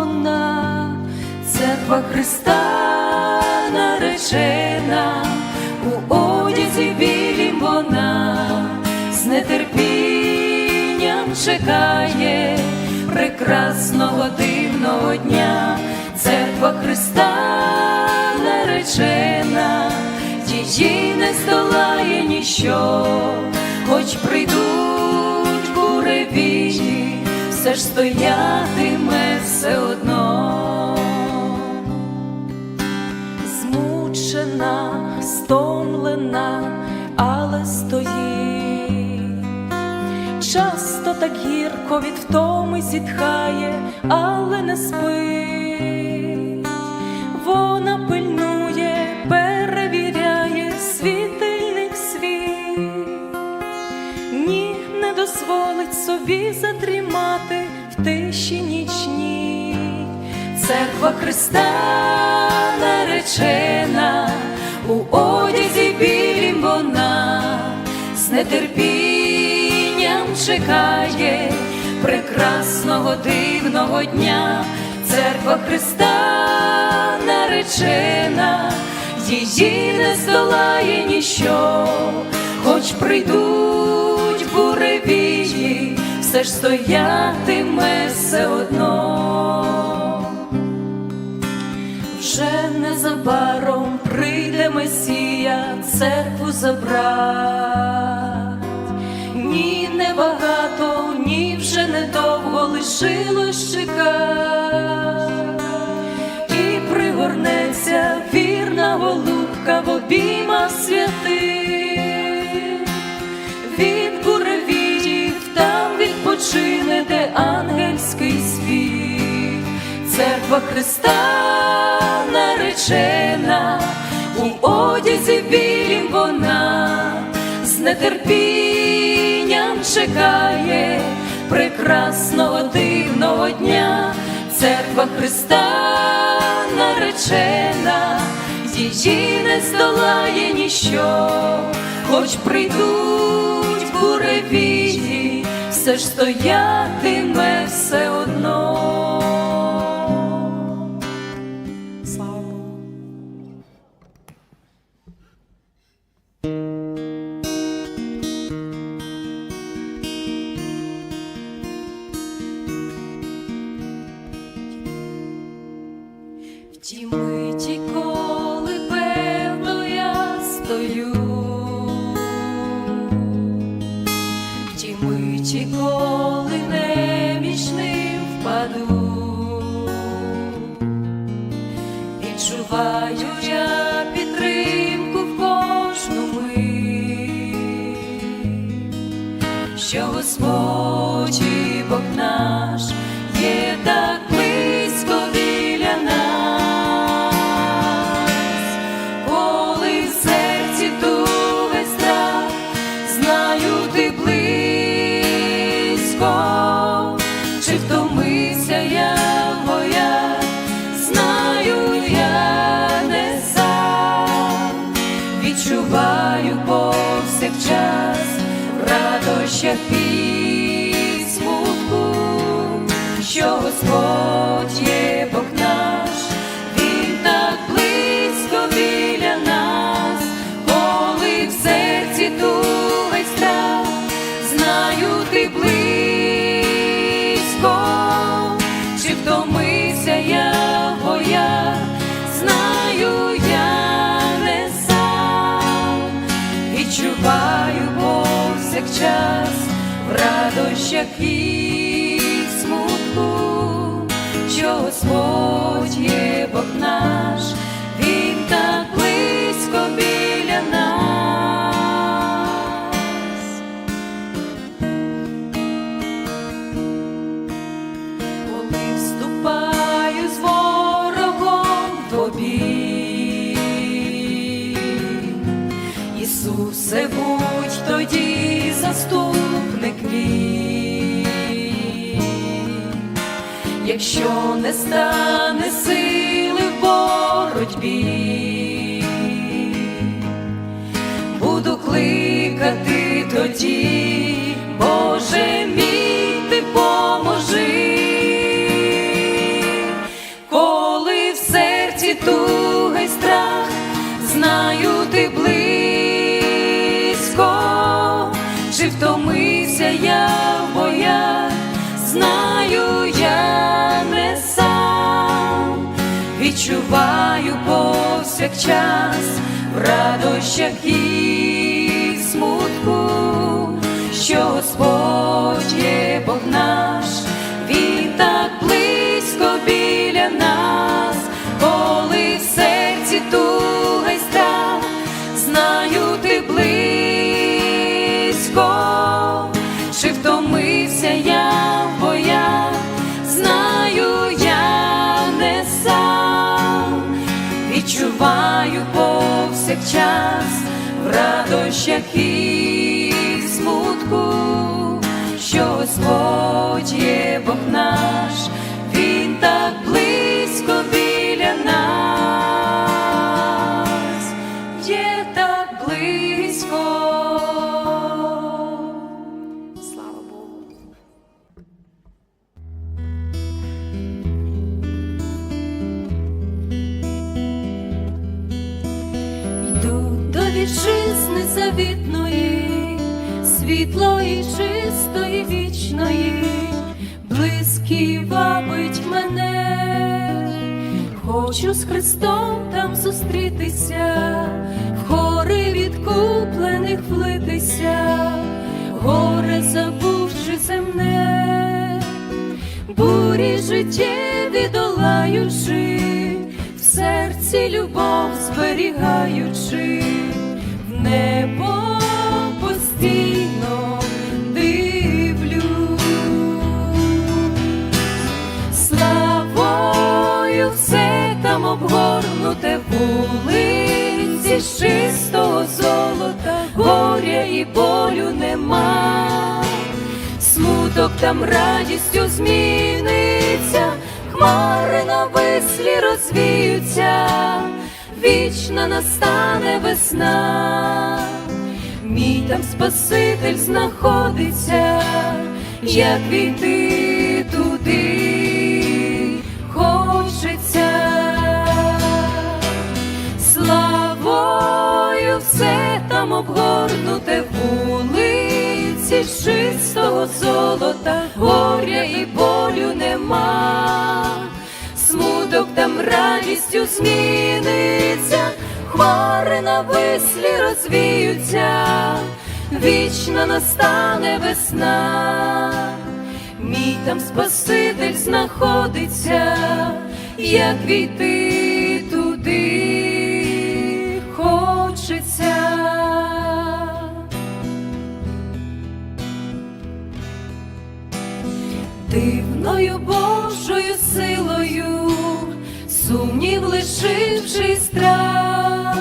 вона, церква Христа наречена, у одязі білім вона з нетерпінням чекає прекрасного дивного дня, церква Христа наречена, її не здолає ніщо, хоч прийдуть буревії, все ж стоятиме все одно. Змучена, стомлена, але стоїть. Часто так гірко від втоми зітхає, але не спить. Вона собі затрімати в тиші нічній. Церква Христа наречена, у одязі білім вона з нетерпінням чекає прекрасного дивного дня. Церква Христа наречена, її не здолає ніщо, хоч буревії, все ж стоятиме все одно. Вже незабаром прийде Месія церкву забрать. Ні, небагато, ні вже недовго лишилось чекать. І пригорнеться вірна голубка в обіймах святих. Де ангельський спів. Церква Христа наречена, у одязі білім вона з нетерпінням чекає прекрасного дивного дня. Церква Христа наречена, її не здолає ніщо, хоч прийдуть буревії, все ж стоятиме все одно. В радощах і смутку, що Господь є Бог повсякчас в радощах і що не стане сили в боротьбі, буду кликати тоді, відчуваю повсякчас в радощах і смутку, що Господь є Бог наш, Він так близько біля нас, повсякчас в радощах і смутку, що Господь є Бог наш, Він так близько вітчизни завітної, світлої, чистої, вічної, близький вабить мене, хочу з Христом там зустрітися, в гори відкуплених влитися, горе забувши земне, бурі життєві долаючи, в серці любов зберігаючи, небо постійно дивлюсь. Славою все там обгорнуте вулиці з чистого золота, горя і болю нема смуток там радістю зміниться, хмари на вислі розвіються, вічна настане весна, мій там Спаситель знаходиться, як війти туди. Хочеться. Славою все там обгорнуте вулиці чистого золота, горя і болю радістю зміниться, хмари на вислі розвіються, вічно настане весна, мій там Спаситель знаходиться, як війти туди хочеться. Дивною Божою сумнів лишивши страх,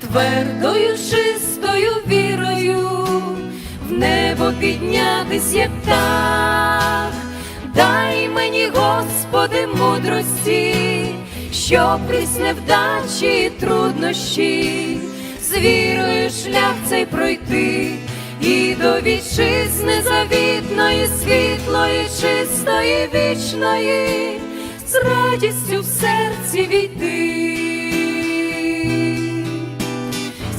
твердою чистою вірою, в небо піднятись, як птах. Дай мені, Господи, мудрості, щоб крізь невдачі і труднощі, з вірою шлях цей пройти, і до вітчизни завітної, світлої, чистої, вічної, з радістю в серці війти.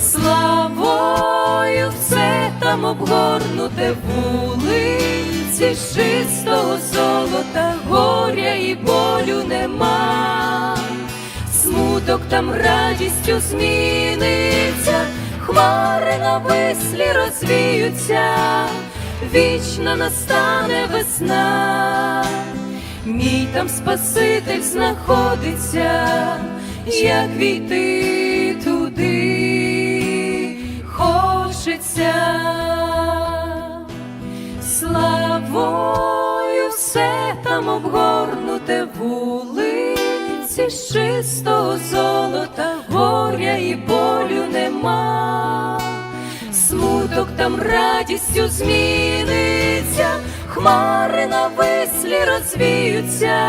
Славою все там обгорнуте вулиці з чистого золота, горя і болю нема, смуток там радістю зміниться, хмари на вислі розвіються, вічно настане весна, мій там Спаситель знаходиться, як війти туди? Хочеться. Славою все там обгорнуте вулиці чистого золота, горя і болю нема, смуток там радістю зміниться, хмари навислі розвіються,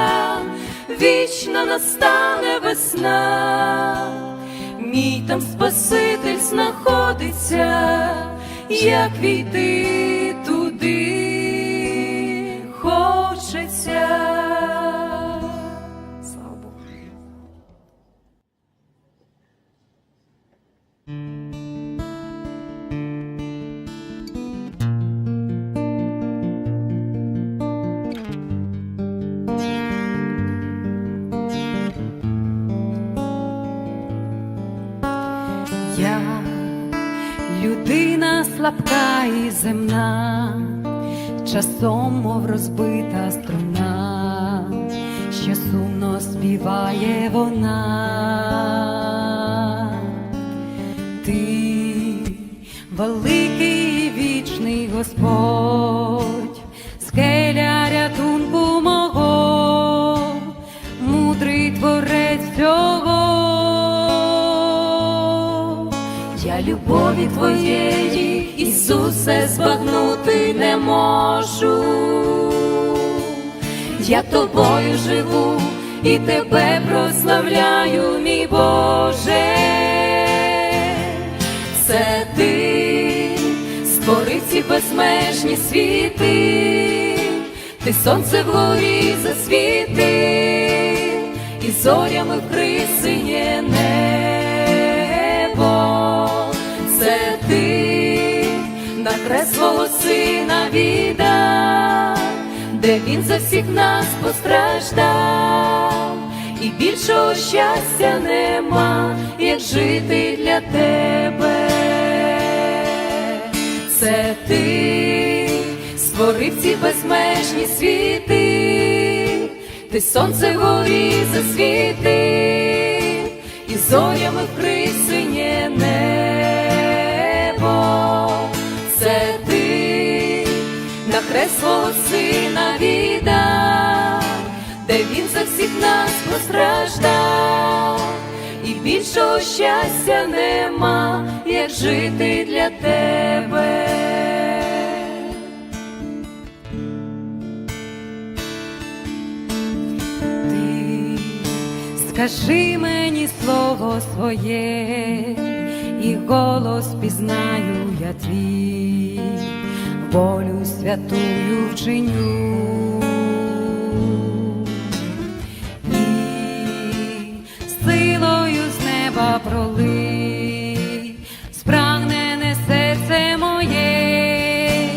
вічно настане весна, мій там Спаситель знаходиться, як війти співає вона. Ти великий вічний Господь, скеля рятунку мого, мудрий творець всього. Я любові твоєї, Ісусе, збагнути не можу. Я тобою живу і тебе прославляю, мій Боже. Це ти створив ці безмежні світи, ти сонце вгорі засвітив, і зорями вкрив синє небо. Це ти на свого сина віддав, де він за всіх нас постраждав, і більшого щастя нема, як жити для тебе. Це ти створив ці безмежні світи, ти сонце вгорі засвітив, і зорями вкрив синє небо. На хрест сина віддав, де він за всіх нас постраждав, і більшого щастя нема, як жити для тебе. Ти скажи мені слово своє, і голос пізнаю я твій, волю святую вчиню. І силою з неба пролий, спрагнене серце моє,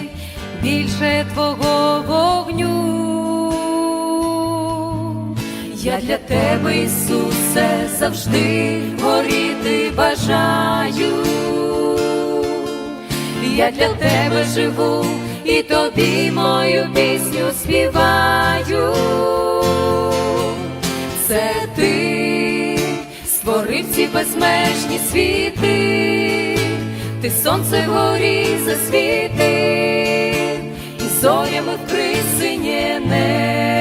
більше твого вогню. Я для тебе, Ісусе, завжди горіти бажаю. Я для тебе живу і тобі мою пісню співаю. Це ти створив ці безмежні світи, ти сонце вгорі засвітив, і зорями вкрив небо.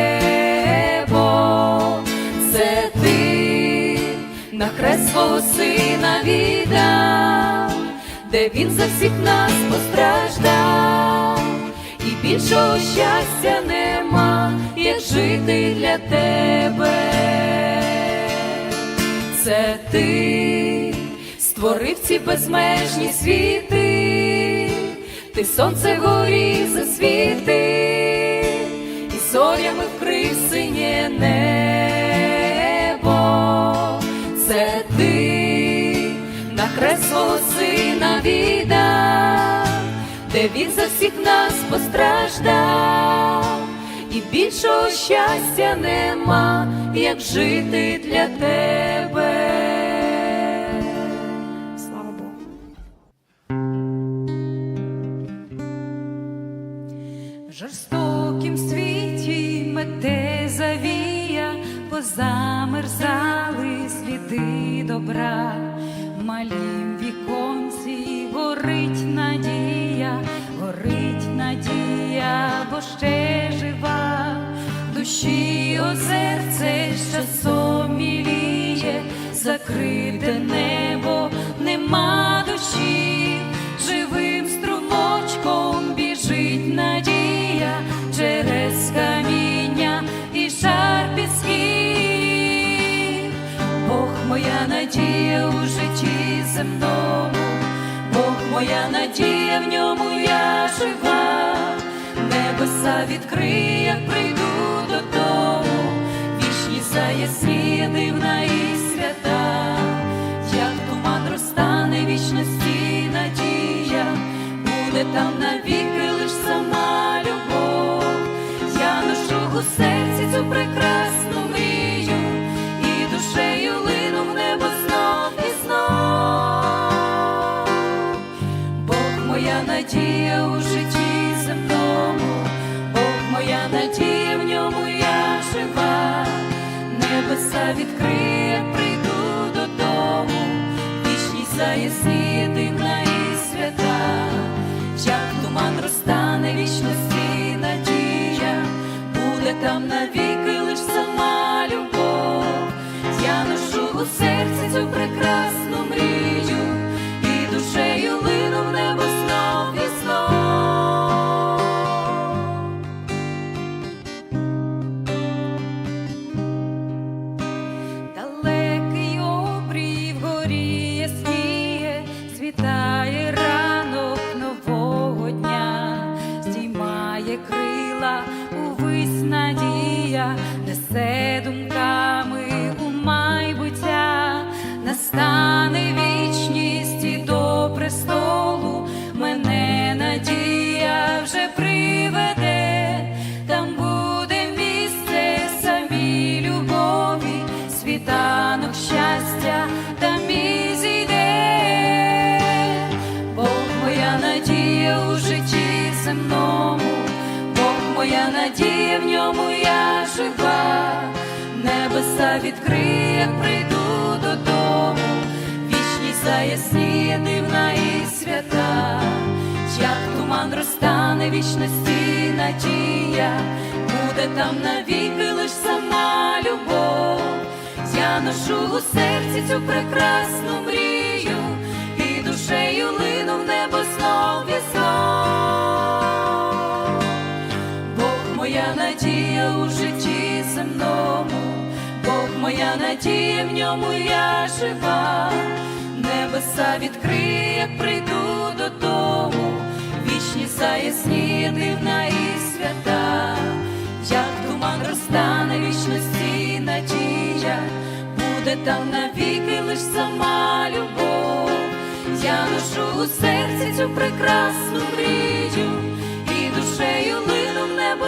Це ти на хрест свого сина віддав, де він за всіх нас постраждав, і більшого щастя нема, як жити для тебе. Це ти створив ці безмежні світи, ти сонце горі засвітив, і зорями вкрив синє небо. Це ти на сина віддав, де він за всіх нас постраждав, і більшого щастя нема, як жити для моя надія, в ньому я жива, небеса відкриє, як прийду додому, вічні заясніє дивна і свята, як туман розтане вічності надія, буде там навіки лиш сама любов. Я ношу у серці цю прекрасну моя надія, в ньому я жива, небеса відкриє, прийду додому, вічність заясні, дивна і свята, як туман розтане вічності надія, буде там навіки заясніє дивна і свята, як туман розтане вічності надія, буде там навіки лиш сама любов. Я ношу у серці цю прекрасну мрію, і душею лину в небо знов і. Бог моя надія у житті земному, Бог моя надія, в ньому я жива, небеса відкриє, як прийду додому, вічні заясніє дивна і свята, як туман розтане вічності надія, буде там навіки лиш сама любов. Я ношу у серці цю прекрасну мрію, і душею лину в небо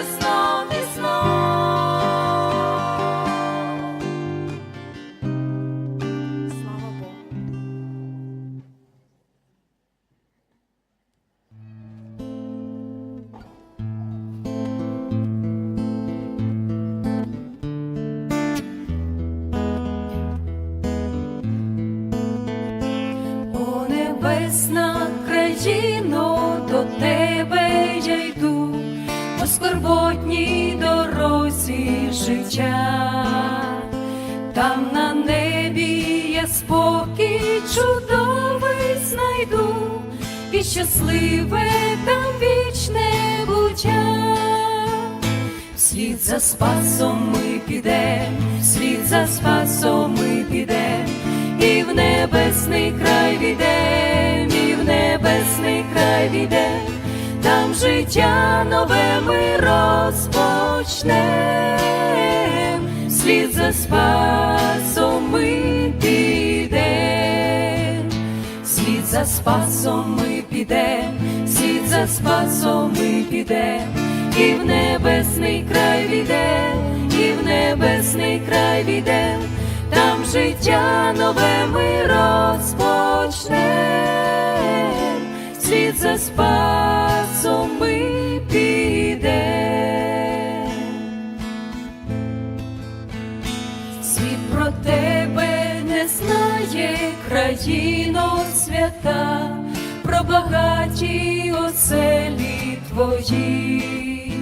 і знов. Життя, там на небі я спокій чудовий знайду, і щасливе там вічне буття. Вслід за спасом ми підем, вслід за спасом ми підем, і в небесний край відем, і в небесний край відем, там життя нове ми розпочнем, вслід за спасом ми підем, Слід за спасом ми підем, слід за спасом ми підем, і в небесний край відем, і в небесний край відем, там життя нове ми розпочнем, слід за спасом ми підем. Знає, країно свята, про багаті оселі твої,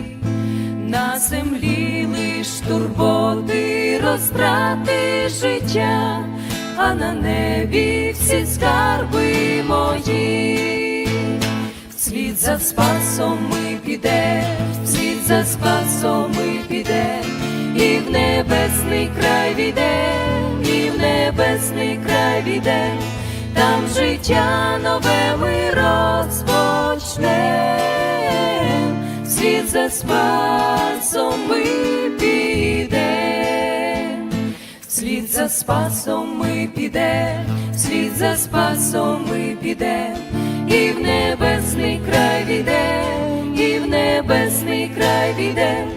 на землі лиш турботи, розтрати життя, а на небі всі скарби мої. Вслід за спасом ми підем, вслід за спасом ми підем, і в небесний край відем, і в небесний край віде, там життя нове ми розпочнем, світ за спасом ми підем, Вслід за спасом ми підем, вслід за спасом ми підем, і в небесний край відем, і в небесний край відем,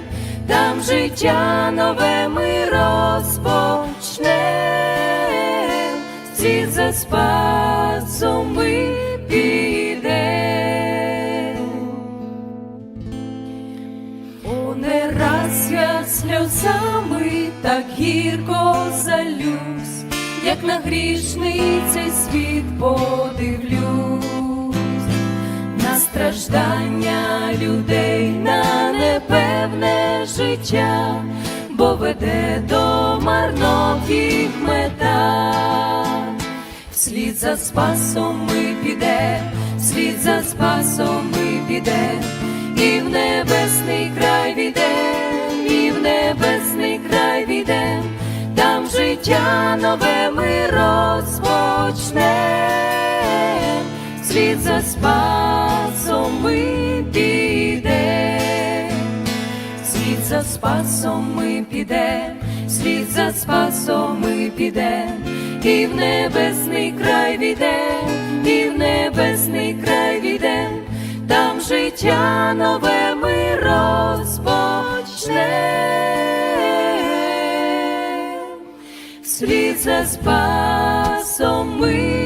там життя нове ми розпочнем, вслід за спасом ми підем. О, не раз я сльозами так гірко залюсь, як на грішний цей світ подивлюсь, на страждання людей, життя, бо веде до марнотів мета. Вслід за спасом ми піде, вслід за спасом ми піде, і в небесний край віде, і в небесний край віде, там життя нове ми розпочнем, вслід за спасом ми піде. За спасом ми підем, слід за спасом ми підем, і в небесний край відем, і в небесний край відем, там життя нове ми розпочнем, слід за спасом ми